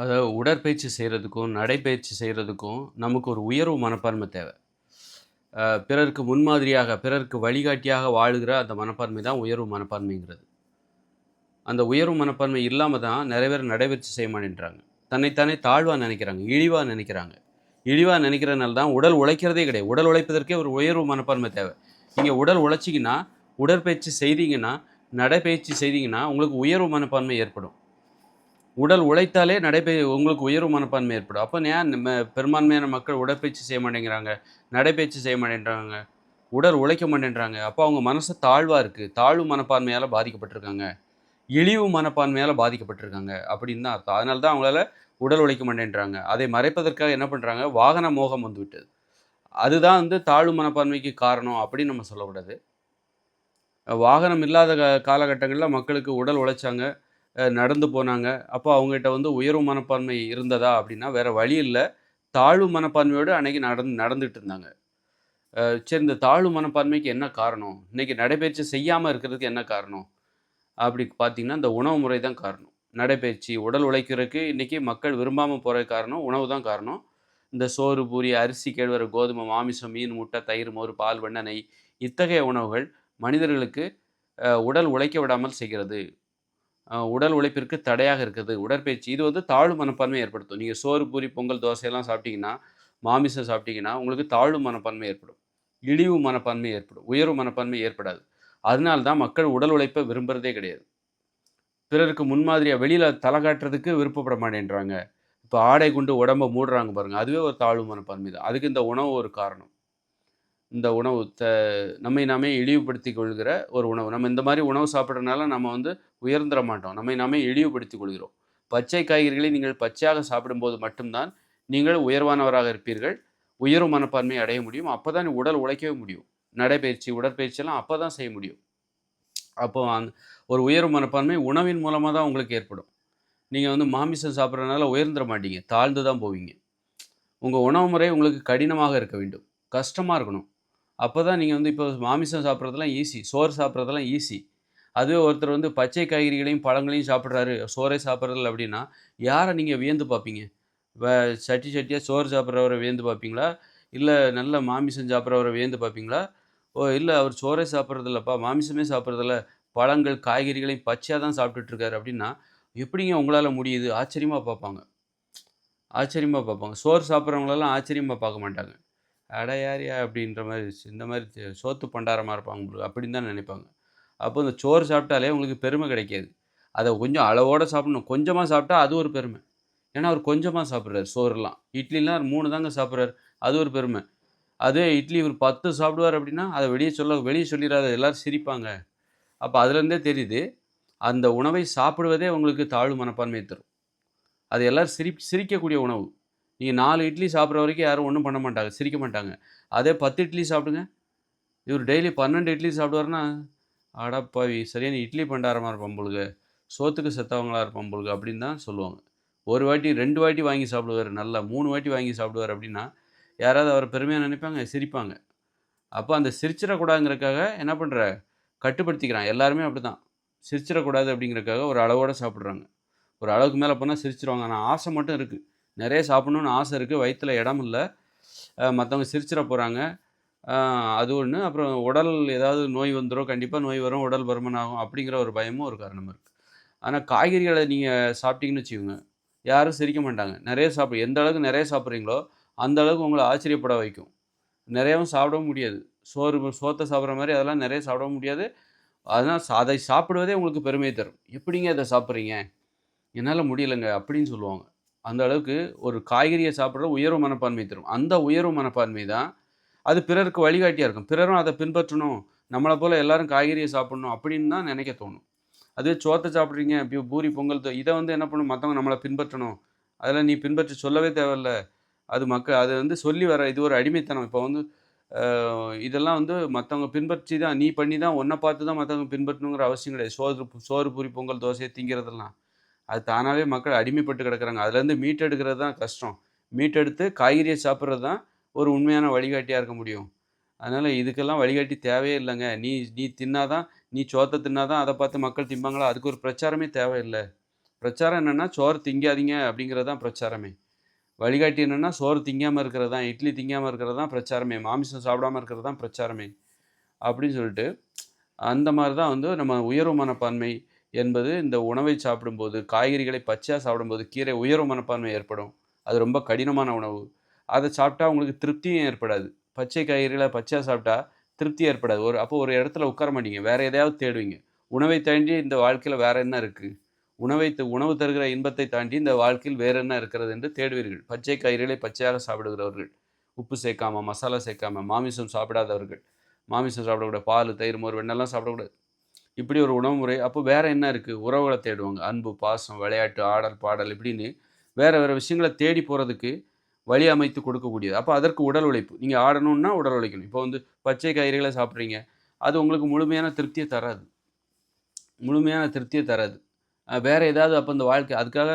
அதாவது உடற்பயிற்சி செய்கிறதுக்கும் நடைப்பயிற்சி செய்கிறதுக்கும் நமக்கு ஒரு உயர்வு மனப்பான்மை தேவை. பிறருக்கு முன்மாதிரியாக பிறருக்கு வழிகாட்டியாக வாழுகிற அந்த மனப்பான்மை தான் உயர்வு மனப்பான்மைங்கிறது. அந்த உயர்வு மனப்பான்மை இல்லாமல் தான் நிறைய பேர் நடைபயிற்சி செய்ய மாட்டேன்றாங்க. தன்னைத்தானே தாழ்வாக நினைக்கிறாங்க இழிவாக நினைக்கிறாங்க. இழிவாக நினைக்கிறதுனால தான் உடல் உழைக்கிறதே கிடையாது. உடல் உழைப்பதற்கே ஒரு உயர்வு மனப்பான்மை தேவை. நீங்கள் உடல் உழைச்சிங்கன்னா உடற்பயிற்சி செய்தீங்கன்னா நடைப்பயிற்சி செய்தீங்கன்னா உங்களுக்கு உயர்வு மனப்பான்மை ஏற்படும். உடல் உழைத்தாலே நடைபெய் உங்களுக்கு உயர்வு மனப்பான்மை ஏற்படும். அப்போ ஏன் நம்ம பெரும்பான்மையான மக்கள் உடற்பயிற்சி செய்ய மாட்டேங்கிறாங்க? நடைப்பயிற்சி செய்ய மாட்டேன்றாங்க. உடல் உழைக்க மாட்டேன்றாங்க. அப்போ அவங்க மனசு தாழ்வாக இருக்குது தாழ்வு மனப்பான்மையால் பாதிக்கப்பட்டிருக்காங்க. இழிவு மனப்பான்மையால் பாதிக்கப்பட்டிருக்காங்க. அப்படின்னு தான் அர்த்தம். அதனால தான் அவங்களால உடல் உழைக்க மாட்டேன்றாங்க. அதை மறைப்பதற்காக என்ன பண்ணுறாங்க வாகன மோகம் வந்துவிட்டது அதுதான் வந்து தாழ்வு மனப்பான்மைக்கு காரணம் அப்படின்னு நம்ம சொல்லக்கூடாது. வாகனம் இல்லாத காலகட்டங்களில் மக்களுக்கு உடல் உழைச்சாங்க. நடந்து போனாங்க. அப்போ அவங்ககிட்ட வந்து உயர்வு மனப்பான்மை இருந்ததா அப்படின்னா வேறு வழி இல்லை. தாழ்வு மனப்பான்மையோடு அன்னைக்கு நடந்து நடந்துட்டு இருந்தாங்க. சரி இந்த தாழ்வு மனப்பான்மைக்கு என்ன காரணம்? இன்றைக்கி நடைபயிற்சி செய்யாமல் இருக்கிறதுக்கு என்ன காரணம்? அப்படி பார்த்தீங்கன்னா இந்த உணவு முறை தான் காரணம். நடைபயிற்சி உடல் உழைக்கிறதுக்கு இன்றைக்கி மக்கள் விரும்பாமல் போகிற காரணம் உணவு தான் காரணம். இந்த சோறு பூரி அரிசி கேழ்வரை கோதுமை மாமிசம் மீன் முட்டை தயிர் மோர் பால் வெண்ணெய் இத்தகைய உணவுகள் மனிதர்களுக்கு உடல் உழைக்க விடாமல் செய்கிறது. உடல் உழைப்பிற்கு தடையாக இருக்குது. உடற்பயிற்சி இது வந்து தாழ்வு மனப்பான்மை ஏற்படுத்தும். நீங்கள் சோறு பூரி பொங்கல் தோசையெல்லாம் சாப்பிட்டீங்கன்னா மாமிசம் சாப்பிட்டீங்கன்னா உங்களுக்கு தாழ்வு மனப்பான்மை ஏற்படும். இழிவு மனப்பான்மை ஏற்படும். உயர்வு மனப்பான்மை ஏற்படாது. அதனால தான் மக்கள் உடல் உழைப்பை விரும்புகிறதே கிடையாது. பிறருக்கு முன்மாதிரியாக வெளியில் தலை காட்டுறதுக்கு விருப்பப்பட மாட்டேன்றாங்க. இப்போ ஆடை கொண்டு உடம்ப மூடுறாங்க பாருங்கள் அதுவே ஒரு தாழ்வு மனப்பான்மை தான். அதுக்கு இந்த உணவு ஒரு காரணம். இந்த உணவு த நம்மை நாமே இழிவுபடுத்தி கொள்கிற ஒரு உணவு. நம்ம இந்த மாதிரி உணவு சாப்பிட்றதுனால நம்ம வந்து உயர்ந்துட மாட்டோம். நம்மை நாமே இழிவுபடுத்தி கொள்கிறோம் பச்சை காய்கறிகளை நீங்கள் பச்சையாக சாப்பிடும்போது மட்டும்தான் நீங்கள் உயர்வானவராக இருப்பீர்கள். உயர்வு மனப்பான்மை அடைய முடியும். அப்போ தான் உடல் உழைக்கவே முடியும். நடைப்பயிற்சி உடற்பயிற்சியெல்லாம் அப்போ தான் செய்ய முடியும். அப்போ அந்த ஒரு உயர்வு மனப்பான்மை உணவின் மூலமாக தான் உங்களுக்கு ஏற்படும். நீங்கள் வந்து மாமிசம் சாப்பிட்றதுனால உயர்ந்துட மாட்டீங்க. தாழ்ந்து தான் போவீங்க. உங்கள் உணவு முறை உங்களுக்கு கடினமாக இருக்க வேண்டும். கஷ்டமாக இருக்கணும். அப்போ தான் நீங்கள் வந்து இப்போ மாமிசம் சாப்பிட்றதெல்லாம் ஈஸி சோறு சாப்பிட்றதெல்லாம் ஈஸி அதுவே ஒருத்தர் வந்து பச்சை காய்கறிகளையும் பழங்களையும் சாப்பிட்றாரு சோறை சாப்பிட்றதில்ல அப்படின்னா யாரை நீங்கள் வியந்து பார்ப்பீங்க? வே சட்டி சட்டியாக சோறு சாப்பிட்றவரை வியந்து பார்ப்பீங்களா? இல்லை நல்ல மாமிசம் சாப்பிட்றவரை வியந்து பார்ப்பீங்களா? ஓ இல்லை அவர் சோறே சாப்பிட்றதில்லப்பா மாமிசமே சாப்பிட்றதில்ல பழங்கள் காய்கறிகளையும் பச்சையாக தான் சாப்பிட்டுட்ருக்காரு அப்படின்னா எப்படிங்க உங்களால் முடியுது? ஆச்சரியமாக பார்ப்பாங்க. ஆச்சரியமாக பார்ப்பாங்க. சோறு சாப்பிட்றவங்களெல்லாம் ஆச்சரியமாக பார்க்க மாட்டாங்க. அட யாரியா அப்படின்ற மாதிரி இந்த மாதிரி சோத்து பண்டாரமாக இருப்பாங்க உங்களுக்கு அப்படின்னு தான் நினைப்பாங்க. அப்போ இந்த சோறு சாப்பிட்டாலே உங்களுக்கு பெருமை கிடைக்காது. அதை கொஞ்சம் அளவோட சாப்பிடணும். கொஞ்சமாக சாப்பிட்டா அது ஒரு பெருமை. ஏன்னா அவர் கொஞ்சமாக சாப்பிட்றாரு சோறுலாம். இட்லிலாம் அவர் மூணு தாங்க சாப்பிட்றாரு. அது ஒரு பெருமை. அதே இட்லி ஒரு பத்து சாப்பிடுவார் அப்படின்னா அதை வெளியே சொல்ல வெளியே சொல்லிடாத எல்லோரும் சிரிப்பாங்க. அப்போ அதுலேருந்தே தெரியுது அந்த உணவை சாப்பிடுவதே உங்களுக்கு தாழ்வு மனப்பான்மையை தரும். அது எல்லோரும் சிரி சிரிக்கக்கூடிய உணவு. நீங்கள் நாலு இட்லி சாப்பிட்ற வரைக்கும் யாரும் ஒன்றும் பண்ண மாட்டாங்க சிரிக்க மாட்டாங்க. அதே பத்து இட்லி சாப்பிடுங்க. இவர் டெய்லி பன்னெண்டு இட்லி சாப்பிடுவாருன்னா அடப்பாவி. சரியான இட்லி பண்டாரமாக இருப்பான் பொழுது சோத்துக்கு செத்தவங்களா இருப்பான் பொழுது அப்படின்னு தான் சொல்லுவாங்க. ஒரு வாட்டி ரெண்டு வாட்டி வாங்கி சாப்பிடுவார். நல்லா மூணு வாட்டி வாங்கி சாப்பிடுவார் அப்படின்னா யாராவது அவரை பெருமையாக நினைப்பாங்க சிரிப்பாங்க. அப்போ அந்த சிரிச்சிடக்கூடாதுங்கிறக்காக என்ன பண்ணுற கட்டுப்படுத்திக்கிறான். எல்லாருமே அப்படி தான் சிரிச்சிடக்கூடாது அப்படிங்கிறக்காக ஒரு அளவோடு சாப்பிட்றாங்க. ஒரு அளவுக்கு மேலே போனால் சிரிச்சிருவாங்க. ஆனால் ஆசை மட்டும் இருக்குது நிறைய சாப்பிட்ணுன்னு ஆசை இருக்குது வயிற்றில் இடம் இல்லை. மற்றவங்க சிரிச்சிட போகிறாங்க அது ஒன்று அப்புறம் உடல் ஏதாவது நோய் வந்துடும் கண்டிப்பாக நோய் வரும். உடல் பருமன் ஆகும் அப்படிங்கிற ஒரு பயமும் ஒரு காரணம் இருக்குது ஆனால் காய்கறிகளை நீங்கள் சாப்பிட்டீங்கன்னு வச்சுக்கோங்க. யாரும் சிரிக்க மாட்டாங்க. நிறைய சாப்பிடு எந்த அளவுக்கு நிறைய சாப்பிட்றீங்களோ அந்த அளவுக்கு உங்களை ஆச்சரியப்பட வைக்கும். நிறையவும் சாப்பிடவும் முடியாது. சோறு சோத்தை சாப்பிட்ற மாதிரி அதெல்லாம் நிறைய சாப்பிடவும் முடியாது. அதனால் அதை சாப்பிடுவதே உங்களுக்கு பெருமையை தரும். எப்படிங்க இதை சாப்பிட்றீங்க? என்னால் முடியலைங்க அப்படின்னு சொல்லுவாங்க. அந்த அளவுக்கு ஒரு காய்கறியை சாப்பிட்ற உயர்வு மனப்பான்மை தரும். அந்த உயர்வு மனப்பான்மை தான் அது பிறருக்கு வழிகாட்டியாக இருக்கும். பிறரும் அதை பின்பற்றணும். நம்மளை போல் எல்லாரும் காய்கறியை சாப்பிடணும் அப்படின்னு தான் நினைக்க தோணும். அதுவே சோத்தை சாப்பிட்றீங்க இப்போ பூரி பொங்கல் தோ- இதை வந்து என்ன பண்ணும்? மற்றவங்க நம்மளை பின்பற்றணும். அதெல்லாம் நீ பின்பற்றி சொல்லவே தேவையில்ல. அது மக்கள் அது வந்து சொல்லி வர இது ஒரு அடிமைத்தனம். இப்போ வந்து இதெல்லாம் வந்து மற்றவங்க பின்பற்றி தான் நீ பண்ணி தான் ஒன்றை பார்த்து தான் மற்றவங்க பின்பற்றணுங்கிற அவசியம் கிடையாது. சோறு சோறு பூரி பொங்கல் தோசையை திங்கிறதெல்லாம். அது தானாகவே மக்கள் அடிமைப்பட்டு கிடக்கிறாங்க. அதுலேருந்து மீட்டெடுக்கிறது தான் கஷ்டம். மீட்டெடுத்து காய்கறியை சாப்பிட்றது தான் ஒரு உண்மையான வழிகாட்டியாக இருக்க முடியும். அதனால் இதுக்கெல்லாம் வழிகாட்டி தேவையே இல்லைங்க. நீ நீ தின்னாதான் நீ சோத்தை தின்னாதான் அதை பார்த்து மக்கள் திம்பாங்களா? அதுக்கு ஒரு பிரச்சாரமே தேவையில்லை. பிரச்சாரம் என்னென்னா சோறு திங்காதீங்க அப்படிங்கிறது தான் பிரச்சாரமே. வழிகாட்டி என்னென்னா சோறு திங்காமல் இருக்கிறது தான் இட்லி திங்காமல் இருக்கிறது தான் பிரச்சாரமே. மாமிசம் சாப்பிடாம இருக்கிறது தான் பிரச்சாரமே. அப்படின்னு சொல்லிட்டு அந்த மாதிரி தான் வந்து நம்ம உயர்வு மனப்பான்மை என்பது இந்த உணவை சாப்பிடும்போது காய்கறிகளை பச்சையாக சாப்பிடும்போது கீரை உயர்வு மனப்பான்மை ஏற்படும். அது ரொம்ப கடினமான உணவு. அதை சாப்பிட்டா உங்களுக்கு திருப்தியும் ஏற்படாது. பச்சை காய்கறிகளை பச்சையாக சாப்பிட்டா திருப்தி ஏற்படாது. ஒரு அப்போ ஒரு இடத்துல உட்கார மாட்டீங்க. வேறு எதையாவது தேடுவீங்க. உணவை தாண்டி இந்த வாழ்க்கையில் வேறு என்ன இருக்குது உணவை உணவு தருகிற இன்பத்தை தாண்டி இந்த வாழ்க்கையில் வேறு என்ன இருக்கிறது என்று தேடுவீர்கள். பச்சை காய்கறிகளை பச்சையாக சாப்பிடுகிறவர்கள். உப்பு சேர்க்காம மசாலா சேர்க்காம மாமிசம் சாப்பிடாதவர்கள். மாமிசம் சாப்பிடக்கூடாது. பால் தயிர் மோர் வெண்ணெல்லாம் சாப்பிடக்கூடாது. இப்படி ஒரு உணவு முறை. அப்போ வேறு என்ன இருக்குது உறவுகளை தேடுவாங்க. அன்பு பாசம் விளையாட்டு ஆடல் பாடல் இப்படின்னு வேறு வேறு விஷயங்களை தேடி போகிறதுக்கு வழி அமைத்து கொடுக்கக்கூடியது. அப்போ அதற்கு உடல் உழைப்பு. நீங்கள் ஆடணுன்னா உடல் உழைக்கணும். இப்போ வந்து பச்சை காய்கறிகளை சாப்பிட்றீங்க. அது உங்களுக்கு முழுமையான திருப்தியை தராது. முழுமையான திருப்தியை தராது. வேறு ஏதாவது அப்போ இந்த வாழ்க்கை அதுக்காக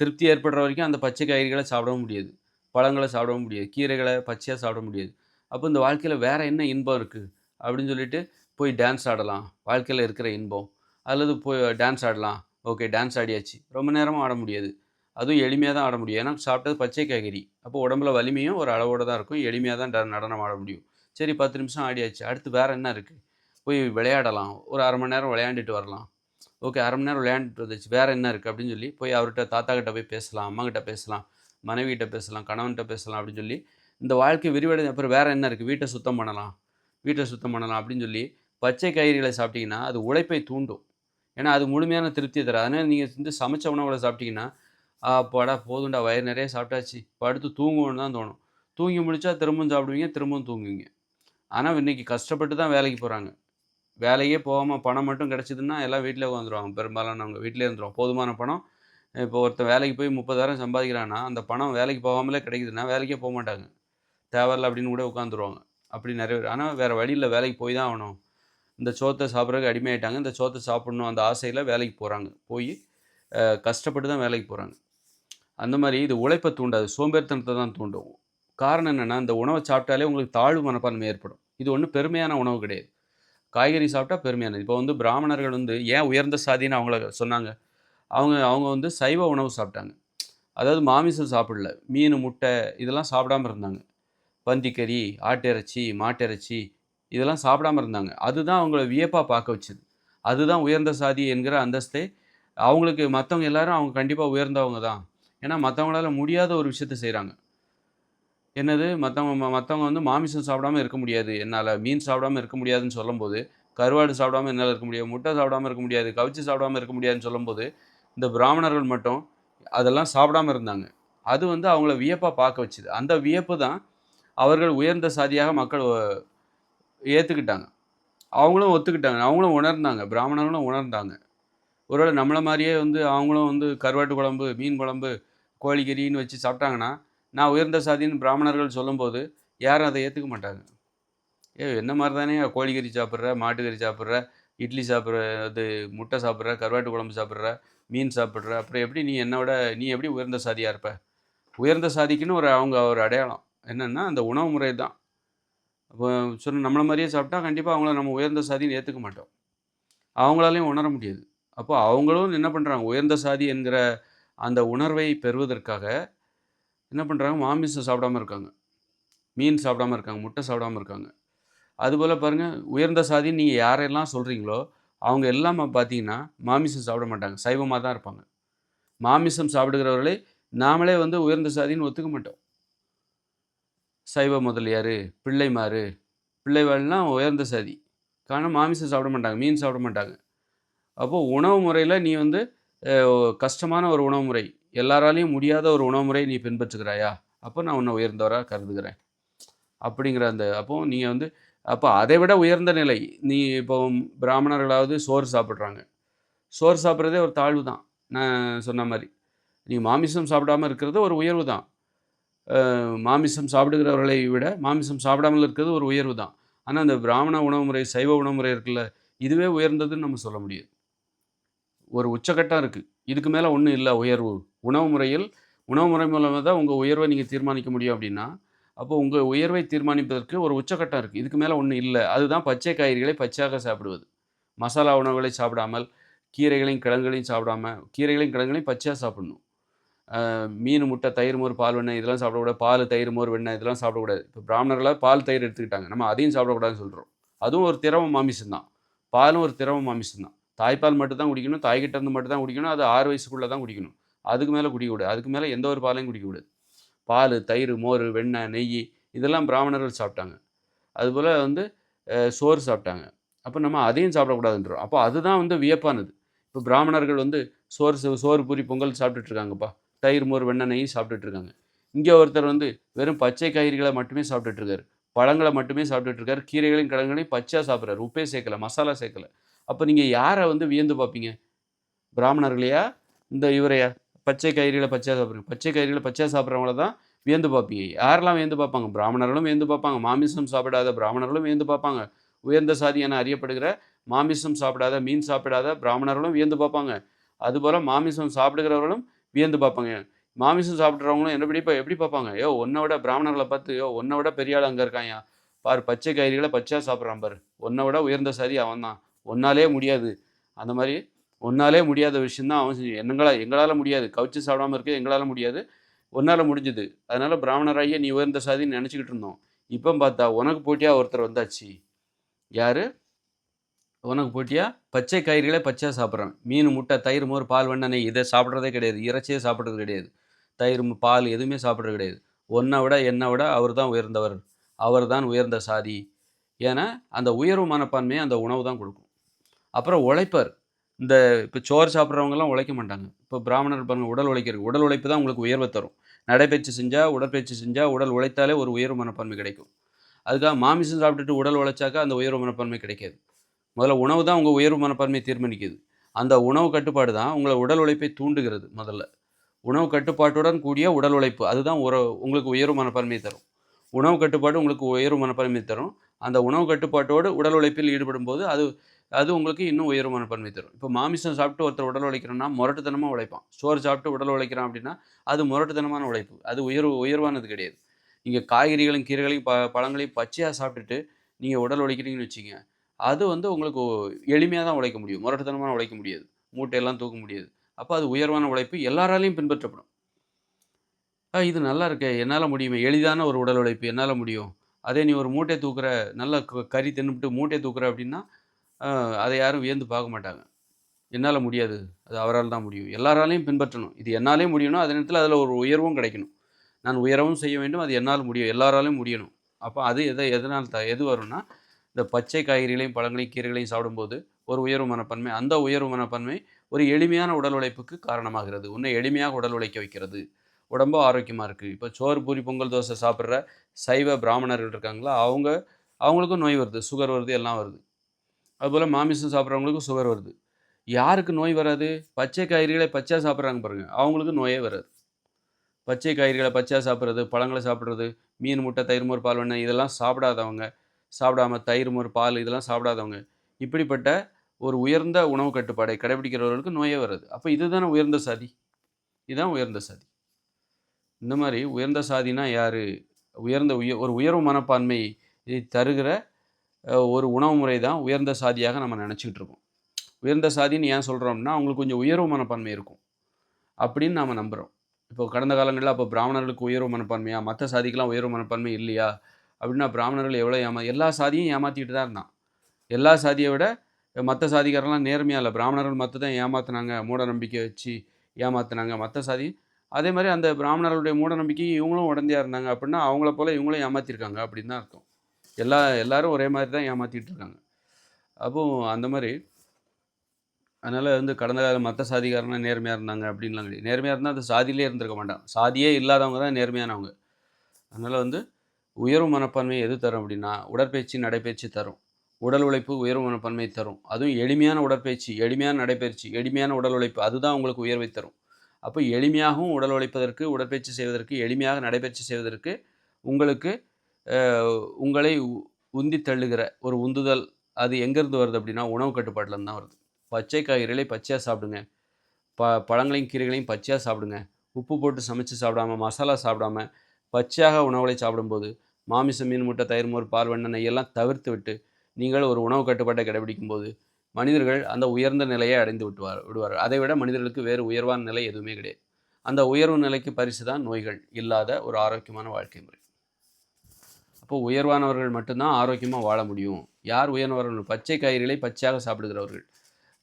திருப்தி ஏற்படுற வரைக்கும் அந்த பச்சை காய்கறிகளை சாப்பிடவும் முடியாது. பழங்களை சாப்பிடவும் முடியாது. கீரைகளை பச்சையாக சாப்பிட முடியாது. அப்போ இந்த வாழ்க்கையில் வேறு என்ன இன்பம் இருக்குது அப்படின்னு சொல்லிட்டு போய் டான்ஸ் ஆடலாம். வாழ்க்கையில் இருக்கிற இன்பம். அல்லது போய் டான்ஸ் ஆடலாம். ஓகே டான்ஸ் ஆடியாச்சு. ரொம்ப நேரமும் ஆட முடியாது. அதுவும் எளிமையாக தான் ஆட முடியும். ஏன்னா சாப்பிட்டது பச்சை காய்கறி. அப்போ உடம்புல வலிமையும் ஒரு அளவோடு தான் இருக்கும். எளிமையாக தான் நடனம் ஆட முடியும். சரி பத்து நிமிஷம் ஆடியாச்சு. அடுத்து வேறு என்ன இருக்குது போய் விளையாடலாம். ஒரு அரை மணி நேரம் விளையாண்டுட்டு வரலாம். ஓகே அரை மணி நேரம் விளையாண்டுட்டு வந்துச்சு. வேறு என்ன இருக்குது அப்படின்னு சொல்லி போய் அவர்கிட்ட தாத்தா கிட்ட போய் பேசலாம் அம்மா கிட்ட பேசலாம் மனைவிகிட்ட பேசலாம் கணவன்கிட்ட பேசலாம் அப்படின்னு சொல்லி இந்த வாழ்க்கை விரிவடை அப்புறம் வேறு என்ன இருக்குது வீட்டை சுத்தம் பண்ணலாம். வீட்டை சுத்தம் பண்ணலாம் அப்படின்னு சொல்லி பச்சை காய்கறிகளை சாப்பிட்டிங்கன்னா அது உழைப்பை தூண்டும். ஏன்னா அது முழுமையான திருப்தியை தராது. அதனால் நீங்கள் வந்து சமைச்ச உணவுகளை சாப்பிட்டிங்கன்னா அப்பாடா போதும்டா வயிறு நிறைய சாப்பிட்டாச்சு. படுத்து தூங்குவோன்னு தான் தோணும். தூங்கி முடிச்சா திரும்பவும் சாப்பிடுவீங்க திரும்பவும் தூங்குவீங்க. ஆனால் இன்றைக்கி கஷ்டப்பட்டு தான் வேலைக்கு போகிறாங்க வேலையே போகாமல் பணம் மட்டும் கிடச்சிதுன்னா எல்லாம் வீட்டிலே உட்காந்துருவாங்க. பெரும்பாலானவங்க வீட்டிலே இருந்துருவோம் போதுமான பணம். இப்போ ஒருத்தன் வேலைக்கு போய் முப்பதாயிரம் சம்பாதிக்கிறான்னா அந்த பணம் வேலைக்கு போகாமலே கிடைக்குதுன்னா வேலைக்கே போக மாட்டாங்க. தேவையில்ல அப்படின்னு கூட உட்காந்துருவாங்க. அப்படி நிறைய பேர். ஆனால் வேறு வழியில் வேலைக்கு போய் தான் ஆகணும். இந்த சோத்தை சாப்பிட்றதுக்கு அடிமையாயிட்டாங்க. இந்த சோத்தை சாப்பிட்ணும் அந்த ஆசையில் வேலைக்கு போகிறாங்க போய் கஷ்டப்பட்டு தான் வேலைக்கு போகிறாங்க அந்த மாதிரி இது உழைப்பை தூண்டாது சோம்பேறித்தனத்தை தான் தூண்டும். காரணம் என்னென்னா இந்த உணவை சாப்பிட்டாலே உங்களுக்கு தாழ்வு மனப்பான்மை ஏற்படும். இது ஒன்றும் பெருமையான உணவு கிடையாது. காய்கறி சாப்பிட்டா பெருமையானது. இப்போ வந்து பிராமணர்கள் வந்து ஏன் உயர்ந்த சாதின்னு அவங்கள சொன்னாங்க? அவங்க அவங்க வந்து சைவ உணவு சாப்பிட்டாங்க. அதாவது மாமிசம் சாப்பிடல மீன் முட்டை இதெல்லாம் சாப்பிடாம இருந்தாங்க. பந்திக்கறி ஆட்டிறைச்சி மாட்டிறைச்சி இதெல்லாம் சாப்பிடாம இருந்தாங்க. அதுதான் அவங்கள வியப்பாக பார்க்க வச்சுது. அதுதான் உயர்ந்த சாதி என்கிற அந்தஸ்தை. அவங்களுக்கு மற்றவங்க எல்லாரும் அவங்க கண்டிப்பாக உயர்ந்தவங்க தான். ஏன்னா மற்றவங்களால முடியாத ஒரு விஷயத்த செய்கிறாங்க என்னது? மற்றவங்க மற்றவங்க வந்து மாமிசம் சாப்பிடாம இருக்க முடியாது. என்னால் மீன் சாப்பிடாம இருக்க முடியாதுன்னு சொல்லும்போது கருவாடு சாப்பிடாம என்னால் இருக்க முடியாது முட்டை சாப்பிடாம இருக்க முடியாது கவிச்சு சாப்பிடாம இருக்க முடியாதுன்னு சொல்லும்போது இந்த பிராமணர்கள் மட்டும் அதெல்லாம் சாப்பிடாம இருந்தாங்க. அது வந்து அவங்கள வியப்பாக பார்க்க வச்சுது. அந்த வியப்பு தான் அவர்கள் உயர்ந்த சாதியாக மக்கள் ஏற்றுக்கிட்டாங்க அவங்களும் ஒத்துக்கிட்டாங்க. அவங்களும் உணர்ந்தாங்க. பிராமணர்களும் உணர்ந்தாங்க. ஒருவேளை நம்மளை மாதிரியே வந்து அவங்களும் வந்து கருவாட்டு குழம்பு மீன் குழம்பு கோழிக்கறின்னு வச்சு சாப்பிட்டாங்கன்னா நான் உயர்ந்த சாதின்னு பிராமணர்கள் சொல்லும்போது யாரும் அதை ஏற்றுக்க மாட்டாங்க. ஏ என்ன மாதிரி தானே கோழிக்கறி சாப்பிட்ற மாட்டுக்கறி சாப்பிட்ற இட்லி சாப்பிட்ற அது முட்டை சாப்பிட்ற கருவாட்டு குழம்பு சாப்பிட்ற மீன் சாப்பிட்ற அப்புறம் எப்படி நீ என்னோட நீ எப்படி உயர்ந்த சாதியாக இருப்ப? உயர்ந்த சாதிக்குன்னு ஒரு அவங்க ஒரு அடையாளம். என்னென்னா அந்த உணவு முறை தான். அப்போ சொன்ன நம்மளை மாதிரியே சாப்பிட்டா கண்டிப்பாக அவங்கள நம்ம உயர்ந்த சாதின்னு ஏற்றுக்க மாட்டோம். அவங்களாலையும் உணர முடியாது. அப்போ அவங்களும் என்ன பண்ணுறாங்க உயர்ந்த சாதி என்கிற அந்த உணர்வை பெறுவதற்காக என்ன பண்ணுறாங்க மாமிசம் சாப்பிடாம இருக்காங்க. மீன் சாப்பிடாம இருக்காங்க. முட்டை சாப்பிடாம இருக்காங்க. அதுபோல் பாருங்கள் உயர்ந்த சாதின்னு நீங்கள் யாரெல்லாம் சொல்கிறீங்களோ அவங்க எல்லாம் பார்த்தீங்கன்னா மாமிசம் சாப்பிட மாட்டாங்க. சைவமாக தான் இருப்பாங்க. மாமிசம் சாப்பிடுகிறவர்களே நாமளே வந்து உயர்ந்த சாதின்னு ஒத்துக்க மாட்டோம். சைவ முதலியார் பிள்ளைமாறு பிள்ளைவாள்லாம் உயர்ந்த சாதி. காரணம் மாமிசம் சாப்பிட மாட்டாங்க. மீன் சாப்பிட மாட்டாங்க. அப்போது உணவு முறையில் நீ வந்து கஷ்டமான ஒரு உணவுமுறை. எல்லாராலையும் முடியாத ஒரு உணவுமுறை நீ பின்பற்றுகிறாயா? அப்போ நான் உன்னை உயர்ந்தவராக கருதுகிறேன். அப்படிங்கிற அந்த அப்போ நீங்கள் வந்து அப்போ அதை விட உயர்ந்த நிலை நீ இப்போ பிராமணர்களாவது சோறு சாப்பிட்றாங்க. சோறு சாப்பிட்றதே ஒரு தாழ்வு தான். நான் சொன்ன மாதிரி. நீ மாமிசம் சாப்பிடாமல் இருக்கிறது ஒரு உயர்வு தான். மாமிசம் சாப்பிடுகிறவர்களை விட மாமிசம் சாப்பிடாமல் இருக்கிறது ஒரு உயர்வு தான். ஆனால் அந்த பிராமண உணவு முறை சைவ உணவு முறை இருக்குல்ல இதுவே உயர்ந்ததுன்னு நம்ம சொல்ல முடியாது. ஒரு உச்சக்கட்டம் இருக்குது இதுக்கு மேலே ஒன்றும் இல்லை உயர்வு. உணவு முறையில் உணவு முறை மூலமாக தான் உங்கள் உயர்வை நீங்கள் தீர்மானிக்க முடியும் அப்படின்னா அப்போ உங்கள் உயர்வை தீர்மானிப்பதற்கு ஒரு உச்சக்கட்டம் இருக்குது இதுக்கு மேலே ஒன்றும் இல்லை. அதுதான் பச்சை காய்கறிகளை பச்சையாக சாப்பிடுவது. மசாலா உணவுகளை சாப்பிடாமல் கீரைகளையும் கிழங்குகளையும் சாப்பிடாம கீரைகளையும் கிழங்குகளையும் பச்சையாக சாப்பிடணும். மீன் முட்டை தயிர் மோர் பால் வெண்ணெய் இதெல்லாம் சாப்பிடக்கூடாது. பால் தயிர் மோர் வெண்ணெய் இதெல்லாம் சாப்பிடக்கூடாது. இப்போ பிராமணர்களாக பால் தயிர் எடுத்துக்கிட்டாங்க. நம்ம அதையும் சாப்பிடக்கூடாதுன்னு சொல்கிறோம் அதுவும் ஒரு திரவ மாமிசம் தான் பாலும் ஒரு திரவ மாமிசம் தான் தாய்ப்பால் மட்டும் தான் குடிக்கணும் தாய்கிட்ட இருந்து மட்டும் தான் குடிக்கணும் அது ஆறு வயசுக்குள்ளே தான் குடிக்கணும். அதுக்கு மேலே குடிக்கக்கூடாது அதுக்கு மேலே எந்த ஒரு பாலையும் குடிக்கக்கூடாது பால் தயிர் மோர் வெண்ணெய் நெய் இதெல்லாம் பிராமணர்கள் சாப்பிட்டாங்க. அதுபோல் வந்து சோறு சாப்பிட்டாங்க. அப்போ நம்ம அதையும் சாப்பிடக்கூடாதுன்றோம். அப்போ அதுதான் வந்து வியப்பானது. இப்போ பிராமணர்கள் வந்து சோறு சோறு பூரி பொங்கல் சாப்பிட்டுட்டு இருக்காங்கப்பா தயிர் மோர் வெண்ணெய் நெய் சாப்பிட்டுட்டு இருக்காங்க இங்கே ஒருத்தர் வந்து வெறும் பச்சை காய்கறிகளை மட்டுமே சாப்பிட்டுட்டு இருக்காரு பழங்களை மட்டுமே சாப்பிட்டுட்டு இருக்காரு கீரைகளையும் கிழங்குகளையும் பச்சையாக சாப்பிட்றாரு. உப்பே சேர்க்கல மசாலா சேர்க்கலை. அப்போ நீங்கள் யாரை வந்து வியந்து பார்ப்பீங்க? பிராமணர்களையா? இந்த இவரையா? பச்சை காய்கறிகளை பச்சையாக சாப்பிட்றீங்க. பச்சை காய்கறிகளை பச்சையாக சாப்பிட்றவங்கள தான் வியந்து பார்ப்பீங்க. யாரெல்லாம் வியந்து பார்ப்பாங்க? பிராமணர்களும் வியந்து பார்ப்பாங்க. மாமிசம் சாப்பிடாத பிராமணர்களும் வியந்து பார்ப்பாங்க. உயர்ந்த சாதி என அறியப்படுகிற மாமிசம் சாப்பிடாத மீன் சாப்பிடாத பிராமணர்களும் வியந்து பார்ப்பாங்க. அதுபோல் மாமிசம் சாப்பிடுகிறவர்களும் வியந்து பார்ப்பாங்க. மாமிசம் சாப்பிட்றவங்களும் என்ன எப்படி எப்படி பார்ப்பாங்க? யோ ஒன்றை விட பிராமணர்களை பார்த்து ஏ ஒன்றை விட பெரிய ஆள் அங்கே இருக்காயா பார் பச்சை காய்கறிகளை பச்சையாக சாப்பிட்றான் பாரு. ஒன்றை விட உயர்ந்த சாதி அவன் தான் ஒன்னாலே முடியாது. அந்த மாதிரி ஒன்னாலே முடியாத விஷயந்தான் அவன் செஞ்சு எங்களால் எங்களால் முடியாது. கவிச்சு சாப்பிடாம இருக்க எங்களால் முடியாது. ஒன்னால் முடிஞ்சுது. அதனால் பிராமணராகிய நீ உயர்ந்த சாதின்னு நினச்சிக்கிட்டு இருந்தோம். இப்போ பார்த்தா உனக்கு போட்டியாக ஒருத்தர் வந்தாச்சு? யார்? உனக்கு போட்டியா? பச்சை காய்கறிகளை பச்சையாக சாப்பிட்றான் மீன் முட்டை தயிர் மோர் பால் வெண்ணெய் இதை சாப்பிட்றதே கிடையாது. இறைச்சியே சாப்பிட்றது கிடையாது. தயிர் பால் எதுவுமே சாப்பிட்றது கிடையாது. ஒன்றை விட என்னை விட அவர் தான் உயர்ந்தவர். அவர் தான் உயர்ந்த சாதி. ஏன்னா அந்த உயர்வு மனப்பான்மையை அந்த உணவு தான் கொடுக்கும். அப்புறம் உழைப்பர். இந்த இப்போ சோறு சாப்பிட்றவங்கலாம் உழைக்க மாட்டாங்க. இப்போ பிராமணர் பாருங்க உடல் உழைக்கிறது உடல் உழைப்பு தான் உங்களுக்கு உயர்வை தரும். நடைப்பயிற்சி செஞ்சால் உடற்பயிற்சி செஞ்சால் உடல் உழைத்தாலே ஒரு உயர்வு மனப்பான்மை கிடைக்கும். அதுக்காக மாமிசம் சாப்பிட்டுட்டு உடல் உழைச்சாக்கா அந்த உயர்வு மனப்பான்மை கிடைக்காது. முதல்ல உணவு தான் உங்கள் உயர்வு மனப்பான்மையை தீர்மானிக்குது. அந்த உணவு கட்டுப்பாடு தான் உங்களை உடல் உழைப்பை தூண்டுகிறது முதல்ல. உணவு கட்டுப்பாட்டுடன் கூடிய உடல் உழைப்பு அதுதான் உர உங்களுக்கு உயர்வு மனப்பான்மையை தரும். உணவு கட்டுப்பாடு உங்களுக்கு உயர்வு மனப்பான்மை தரும். அந்த உணவு கட்டுப்பாட்டோடு உடல் உழைப்பில் ஈடுபடும் போது அது அது உங்களுக்கு இன்னும் உயர்வு மனப்பான்மை தரும். இப்போ மாமிசம் சாப்பிட்டு ஒருத்தர் உடல் உழைக்கிறோம்னா முரட்டுத்தனமாக உழைப்பான். சோறு சாப்பிட்டு உடல் உழைக்கிறான் அப்படின்னா அது முரட்டுத்தனமான உழைப்பு. அது உயர்வு உயர்வானது கிடையாது. நீங்கள் காய்கறிகளையும் கீரைகளையும் ப பழங்களையும் பச்சையாக சாப்பிட்டுட்டு நீங்கள் உடல் உழைக்கிறீங்கன்னு வச்சுங்க அது வந்து உங்களுக்கு எளிமையாக தான் உழைக்க முடியும். முரட்டுத்தனமாக உழைக்க முடியாது. மூட்டையெல்லாம் தூக்க முடியாது. அப்போ அது உயர்வான உழைப்பு எல்லாராலையும் பின்பற்றப்படும். ஆ இது நல்லா இருக்கே. என்னால் முடியுமே. எளிதான ஒரு உடல் உழைப்பு. என்னால் முடியும். அதே நீ ஒரு மூட்டை தூக்குற நல்ல க- கறி தின்னுபிட்டு மூட்டை தூக்குற அப்படின்னா அதை யாரும் வியந்து பார்க்க மாட்டாங்க. என்னால் முடியாது. அது அவரால் தான் முடியும். எல்லாராலையும் பின்பற்றணும். இது என்னாலே முடியணும் அதே நேரத்தில் அதில் ஒரு உயர்வும் கிடைக்கணும். நான் உயரவும் செய்ய வேண்டும் அது என்னால் முடியும். எல்லாராலையும் முடியணும். அப்போ அது எதை எதனால் த எது வரும்னா இந்த பச்சை காய்கறிகளையும் பழங்களையும் கீரைகளையும் சாப்பிடும்போது ஒரு உயர்வு மனப்பான்மை அந்த உயர்வு மனப்பான்மை ஒரு எளிமையான உடல் உழைப்புக்கு காரணமாகிறது. உன்னை எளிமையாக உடல் உழைக்க வைக்கிறது. உடம்பு ஆரோக்கியமாக இருக்குது இப்போ சோறு பூரி பொங்கல் தோசை சாப்பிட்ற சைவ பிராமணர்கள் இருக்காங்களா? அவங்க அவங்களுக்கும் நோய் வருது சுகர் வருது எல்லாம் வருது. அதுபோல் மாமிசம் சாப்பிட்றவங்களுக்கும் சுகர் வருது. யாருக்கு நோய் வராது? பச்சை காய்கறிகளை பச்சையாக சாப்பிட்றாங்க பாருங்க. அவங்களுக்கு நோயே வராது. பச்சை காய்கறிகளை பச்சையாக சாப்பிட்றது பழங்களை சாப்பிட்றது மீன் முட்டை தயிர் மோர் பால் வெண்ணெய் இதெல்லாம் சாப்பிடாதவங்க சாப்பிடாம தயிர் மோர் பால் இதெல்லாம் சாப்பிடாதவங்க இப்படிப்பட்ட ஒரு உயர்ந்த உணவு கட்டுப்பாடை கடைபிடிக்கிறவர்களுக்கு நோயே வருது. அப்போ இதுதானே உயர்ந்த சாதி? இதுதான் உயர்ந்த சாதி. இந்த மாதிரி உயர்ந்த சாதினா யார்? உயர்ந்த உய ஒரு உயர்வு மனப்பான்மை தருகிற ஒரு உணவு முறை தான் உயர்ந்த சாதியாக நம்ம நினச்சிக்கிட்டு இருக்கோம் உயர்ந்த சாதின்னு ஏன் சொல்கிறோம்னா அவங்களுக்கு கொஞ்சம் உயர்வு மனப்பான்மை இருக்கும் அப்படின்னு நாம் நம்புகிறோம் இப்போ கடந்த காலங்களில் அப்போ பிராமணர்களுக்கு உயர்வு மனப்பான்மையா மற்ற சாதிக்கெல்லாம் உயர்வு மனப்பான்மை இல்லையா? அப்படின்னா பிராமணர்கள் எவ்வளோ ஏமா எல்லா சாதியும் ஏமாற்றிட்டு தான் இருந்தான். எல்லா சாதியை விட மற்ற சாதிக்காரெல்லாம் நேர்மையாக இல்லை. பிராமணர்கள் மற்ற தான் ஏமாத்துனாங்க மூட நம்பிக்கை வச்சு ஏமாத்துனாங்க மற்ற சாதி. அதே மாதிரி அந்த பிராமணர்களுடைய மூட நம்பிக்கை இவங்களும் உடந்தையாக இருந்தாங்க அப்படின்னா அவங்கள போல் இவங்களும் ஏமாற்றிருக்காங்க அப்படின்னு தான் அர்த்தம். எல்லா எல்லாரும் ஒரே மாதிரி தான் ஏமாற்றிட்டு இருக்காங்க அப்போ அந்த மாதிரி அதனால் வந்து கடந்த கால மற்ற சாதிக்காரனா நேர்மையாக இருந்தாங்க அப்படின்லாம் கிடையாது. நேர்மையாக இருந்தால் அது சாதியிலே இருந்திருக்க மாட்டாங்க. சாதியே இல்லாதவங்க தான் நேர்மையானவங்க. அதனால் வந்து உயர்வு மனப்பான்மை எது தரும் அப்படின்னா உடற்பயிற்சி நடைப்பயிற்சி தரும். உடல் உழைப்பு உயர்வு மனப்பான்மை தரும். அதுவும் எளிமையான உடற்பயிற்சி எளிமையான நடைப்பயிற்சி எளிமையான உடல் உழைப்பு அதுதான் உங்களுக்கு உயர்வை தரும். அப்போ எளிமையாகவும் உடல் உழைப்பதற்கு உடற்பயிற்சி செய்வதற்கு எளிமையாக நடைபயிற்சி செய்வதற்கு உங்களுக்கு உங்களை உ- உந்தி தள்ளுகிற ஒரு உந்துதல் அது எங்கேருந்து வருது அப்படின்னா உணவு கட்டுப்பாட்டிலேருந்து தான் வருது. பச்சை காய்கறிகளை பச்சையாக சாப்பிடுங்க. ப பழங்களையும் கீரைகளையும் பச்சையாக சாப்பிடுங்க. உப்பு போட்டு சமைச்சு சாப்பிடாம மசாலா சாப்பிடாம பச்சையாக உணவுகளை சாப்பிடும்போது மாமிசம் மீன் முட்டை தயிர் மோர் பால் வெண்ணெய் நெய்யெல்லாம் தவிர்த்து விட்டு நீங்கள் ஒரு உணவு கட்டுப்பாட்டை கடைபிடிக்கும் போது மனிதர்கள் அந்த உயர்ந்த நிலையை அடைந்து விட்டுவார் விடுவார் அதை விட மனிதர்களுக்கு வேறு உயர்வான நிலை எதுவுமே கிடையாது. அந்த உயர்வு நிலைக்கு பரிசு தான் நோய்கள் இல்லாத ஒரு ஆரோக்கியமான வாழ்க்கை முறை. அப்போ உயர்வானவர்கள் மட்டும்தான் ஆரோக்கியமாக வாழ முடியும். யார் உயர்ந்தவர்கள் பச்சை காய்கறிகளை பச்சையாக சாப்பிடுகிறவர்கள்.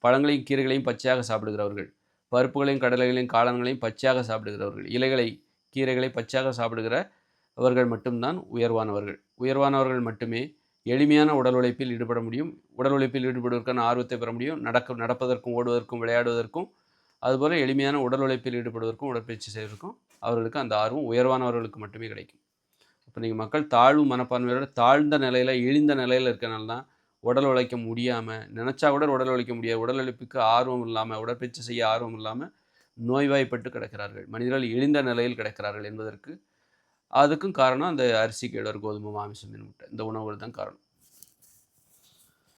பழங்களையும் கீரைகளையும் பச்சையாக சாப்பிடுகிறவர்கள். பருப்புகளையும் கடலைகளையும் காளான்களையும் பச்சையாக சாப்பிடுகிறவர்கள். இலைகளை கீரைகளை பச்சையாக சாப்பிடுகிற அவர்கள் மட்டும்தான் உயர்வானவர்கள். உயர்வானவர்கள் மட்டுமே எளிமையான உடல் உழைப்பில் ஈடுபட முடியும். உடல் உழைப்பில் ஈடுபடுவதற்கான ஆர்வத்தை பெற முடியும். நடக்க நடப்பதற்கும் ஓடுவதற்கும் விளையாடுவதற்கும் அதுபோல் எளிமையான உடல் உழைப்பில் ஈடுபடுவதற்கும் உடற்பயிற்சி செய்வதற்கும் அவர்களுக்கு அந்த ஆர்வம் உயர்வானவர்களுக்கு மட்டுமே கிடைக்கும். இப்போ நீங்கள் மக்கள் தாழ்வு மனப்பான்மையோட தாழ்ந்த நிலையில் இழிந்த நிலையில் இருக்கனால தான் உடல் உழைக்க முடியாமல் நினச்சா கூட உடல் உழைக்க முடியாது. உடல் உழைப்புக்கு ஆர்வம் இல்லாமல் உடற்பயிற்சி செய்ய ஆர்வம் இல்லாமல் நோய்வாய்ப்பட்டு கிடக்கிறார்கள். மனிதர்கள் இழிந்த நிலையில் கிடக்கிறார்கள் என்பதற்கு அதுக்கும் காரணம் அந்த அரிசி கேழ்வரகு கோதுமை மாமிசம் மீன் முட்டை. இந்த உணவுகள் தான் காரணம்.